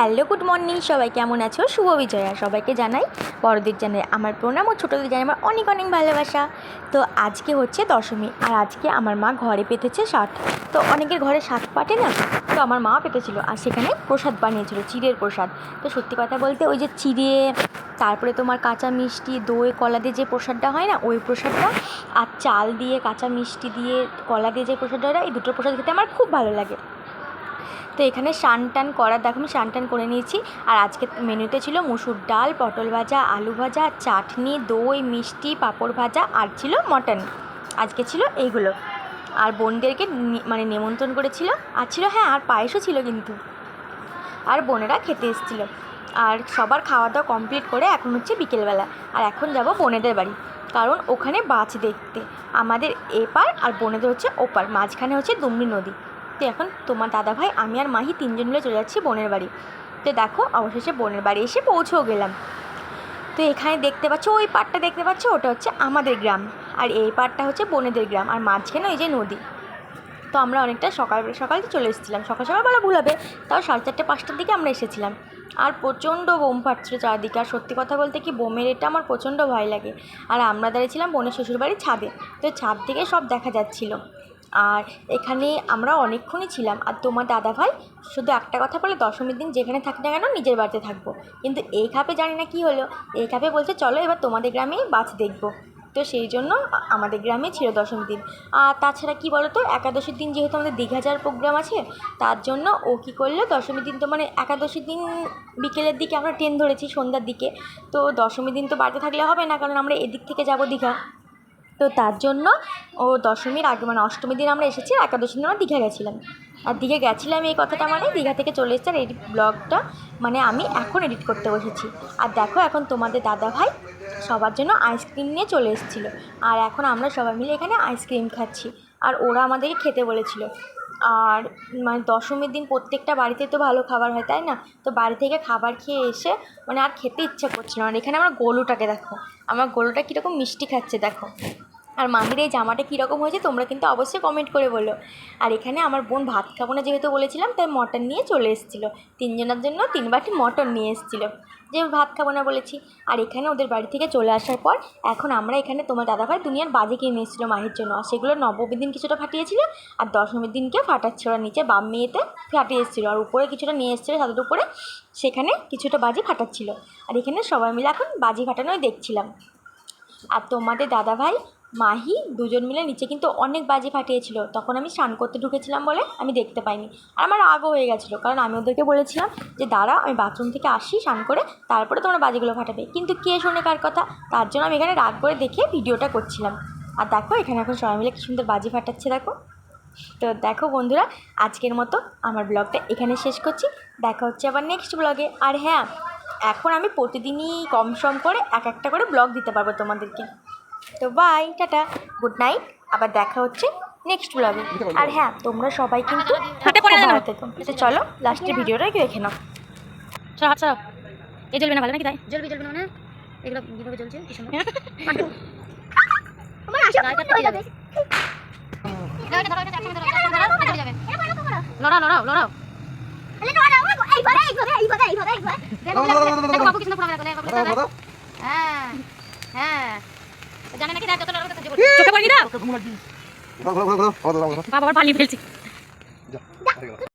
Hello, good morning. সবাই কেমন আছো? শুভ বিজয়া। সবাইকে জানাই বড়দের জানাই আমার প্রণাম ও ছোটোদের জানাই আমার অনেক অনেক ভালোবাসা। তো আজকে হচ্ছে দশমী, আর আজকে আমার মা ঘরে পেতেছে ষাট তো অনেকের ঘরে ষাট পাটে না? তো আমার মা পেতেছিল, আর সেখানে প্রসাদ বানিয়েছিল, চিড়ের প্রসাদ। তো সত্যি কথা বলতে ওই যে চিড়ে, তারপরে তোমার কাঁচা মিষ্টি, দই, কলা দিয়ে যে প্রসাদটা হয় না, ওই প্রসাদটা, আর চাল দিয়ে কাঁচা মিষ্টি দিয়ে, কলা দিয়ে যে প্রসাদটা হয় এই দুটো প্রসাদ খেতে আমার খুব ভালো লাগে। তো এখানে সান টান করার, দেখো আমি সান টান করে নিয়েছি। আর আজকে মেনুতে ছিল মুসুর ডাল, পটল ভাজা, আলু ভাজা, চাটনি, দই, মিষ্টি, পাঁপড় ভাজা আর ছিল মটন। আজকে ছিল এইগুলো। আর বোনদেরকে মানে নিমন্ত্রণ করেছিল। আর ছিল হ্যাঁ আর পায়েসও ছিল কিন্তু। আর বোনেরা খেতে এসেছিল। আর সবার খাওয়া দাওয়া কমপ্লিট করে এখন হচ্ছে বিকেলবেলা। আর এখন যাব বোনেদের বাড়ি। কারণ ওখানে বাছ দেখতে। আমাদের এপার আর বোনেদের হচ্ছে ওপার। মাঝখানে হচ্ছে দুমনি নদী। তো এখন তোমার দাদা ভাই আমি আর মাহি তিনজন মিলে চলে যাচ্ছি বোনের বাড়ি। তো দেখো, অবশেষে বোনের বাড়ি এসে পৌঁছেও গেলাম। তো এখানে দেখতে পাচ্ছ, ওই পাটটা দেখতে পাচ্ছ, ওটা হচ্ছে আমাদের গ্রাম। আর এই পাটটা হচ্ছে বোনেদের গ্রাম, আর মাঝখানে ওই যে নদী। তো আমরা অনেকটা সকাল সকাল চলে এসেছিলাম। সকাল সকাল বলা ভুল হবে, তাও সাড়ে চারটে, পাঁচটার দিকে আমরা এসেছিলাম। আর প্রচণ্ড বোম ফাটছিল চারদিকে, আর সত্যি কথা বলতে কি, বোমের এটা আমার প্রচণ্ড ভয় লাগে। আর আমরা দাঁড়িয়েছিলাম বোনের শ্বশুরবাড়ির ছাদে। তো ছাদ থেকে সব দেখা যাচ্ছিল। আর এখানে আমরা অনেকক্ষণই ছিলাম। আর তোমার দাদা ভাই শুধু একটা কথা বলে দশমীর দিন যেখানে থাকি না কেন নিজের বাড়িতে থাকব। কিন্তু এই খাপে জানি না কি হলো। এই খাপে বলছে, চলো এবার তোমাদের গ্রামেই বাস দেখব। তো সেই জন্য আমাদের গ্রামে ছিল দশমীর দিন। আর তাছাড়া কী বলো তো একাদশীর দিন যেহেতু আমাদের দীঘা যাওয়ার প্রোগ্রাম আছে, তার জন্য ও কী করল, দশমীর দিন তো মানে একাদশীর দিন বিকেলের দিকে আমরা ট্রেন ধরেছি সন্ধ্যার দিকে। তো দশমীর দিন তো বাড়িতে থাকলে হবে না, কারণ আমরা এদিক থেকে যাব দীঘা। তো তার জন্য ও দশমীর আগে মানে অষ্টমীর দিন আমরা এসেছি, আর একাদশীর দিন আমরা দীঘা গেছিলাম। আর দীঘা গেছিলাম এই কথাটা মানে দীঘা থেকে চলে এসেছে, আর এই ব্লগটা মানে আমি এখন এডিট করতে বসেছি। আর দেখো এখন তোমাদের দাদা ভাই সবার জন্য আইসক্রিম নিয়ে চলে এসেছিল। আর এখন আমরা সবাই মিলে এখানে আইসক্রিম খাচ্ছি। আর ওরা আমাদেরকে খেতে বলেছিল। আর মানে দশমীর দিন প্রত্যেকটা বাড়িতে তো ভালো খাবার হয়, তাই না? তো বাড়ি থেকে খাবার খেয়ে এসে মানে আর খেতে ইচ্ছা করছিল না। এখানে আমার গোলুটাকে দেখো। আমার গোলুটা কীরকম মিষ্টি খাচ্ছে, দেখো। আর মাহির এই জামাটা কীরকম হয়েছে তোমরা কিন্তু অবশ্যই কমেন্ট করে বলো। আর এখানে আমার বোন ভাত খাব না যেহেতু বলেছিলাম, তাই মটন নিয়ে চলে এসেছিল। তিনজনের জন্য তিন বাটি মটন নিয়ে এসেছিল। যে ভাত খাব না বলেছি। আর এখানে ওদের বাড়ি থেকে চলে আসার পর এখন আমরা এখানে তোমার দাদাভাই দুনিয়ার বাজে কিনে এসেছিল মাহির জন্য। আর সেগুলো নবমীর দিন কিছুটা ফাটিয়েছিল আর দশমীর দিনকে ফাটাচ্ছে ওরা নিচে বাম মেয়েতে ফাটিয়ে এসেছিল। আর উপরে কিছুটা নিয়ে এসেছিল, তাদের উপরে সেখানে কিছুটা বাজি ফাটাচ্ছিল। আর এখানে সবাই মিলে এখন বাজি ফাটানোই দেখছিলাম। আর তোমাদের দাদাভাই মাহি দুজন মিলে নিচে কিন্তু অনেক বাজি ফাটিয়েছিল। তখন আমি স্নান করতে ঢুকেছিলাম বলে আমি দেখতে পাইনি। আর আমার রাগও হয়ে গেছিল, কারণ আমি ওদেরকে বলেছিলাম যে, দাঁড়া, আমি বাথরুম থেকে আসি, স্নান করে তারপরে তোমরা বাজিগুলো ফাটাবে। কিন্তু কে শোনে কার কথা? তার জন্য আমি এখানে রাগ করে দেখে ভিডিওটা করছিলাম। আর দেখো, এখানে এখন সবাই মিলে কি সুন্দর বাজি ফাটাচ্ছে, দেখো। তো দেখো বন্ধুরা, আজকের মতো আমার ব্লগটা এখানে শেষ করছি। দেখা হচ্ছে আবার নেক্সট ব্লগে। আর হ্যাঁ এখন আমি প্রতিদিনই কম সম করে এক একটা করে ব্লগ দিতে পারব তোমাদেরকে। তো বাই টাটা। গুড নাইট আবার দেখা হচ্ছে নেক্সট ব্লগে আর হ্যাঁ তোমরা সবাই কিন্তু হাতে পড়ে তো। চলো লাস্টের ভিডিওটা একটু দেখে নাও। হাত সরো এই জ্বলবে না ভালো নাকি তাই? জ্বলবে জ্বলবে না মানে? এগুলো জ্বলছে? কি সুন্দর আমার আশা যাবে। লড়াও লড়াও লড়াও। কি হ্যাঁ হ্যাঁ। জানে নাকি যত তত জীবন চোখে পড়ি না বাবা পালিয়ে ফেলছি